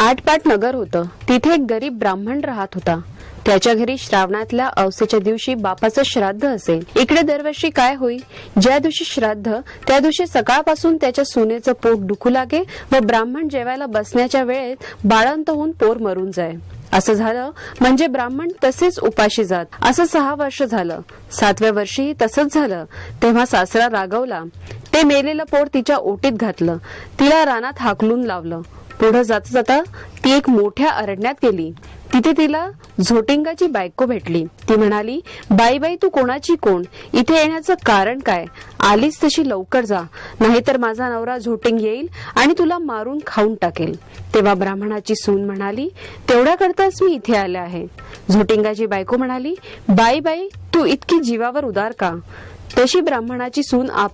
आटपाट नगर होतं. तिथे एक गरीब ब्राह्मण राहत होता. त्याच्या घरी श्रावणातल्या अवसेच्या दिवशी बापाचं श्राद्ध असेल. इकडे दरवर्षी काय होईल? ज्या दिवशी श्राद्ध त्या दिवशी सकाळपासून त्याच्या सुनेचं पोट दुखू लागे व ब्राह्मण जेवायला बसण्याच्या वेळेत बाळंत होऊन पोर मरून जाय. असं झालं म्हणजे ब्राह्मण तसेच उपाशी जात. असं सहा वर्ष झालं. सातव्या वर्षीही तसंच झालं. तेव्हा सासरा रागवला ते मेलेलं पोर तिच्या ओटीत घातलं. तिला रानात हाकलून लावलं. पुढे जाता जाता ती एक मोठ्या अरण्यात गेली. तिथे तिला झोटिंगाची बायको भेटली. ती म्हणाली बाई बाई तू कोणाची कोण? इथे येण्याचं कारण काय? आलीच तशी लवकर जा. नाहीतर माझा नवरा झोटिंग येईल आणि तुला मारून खाऊन टाकेल. तेव्हा ब्राह्मणाची सून म्हणाली तेवढ्या करताच मी इथे आले आहे. झोटिंगाची बायको म्हणाली बाई बाई तू इतकी जीवावर उदार का? तशी ब्राह्मणाची सून आप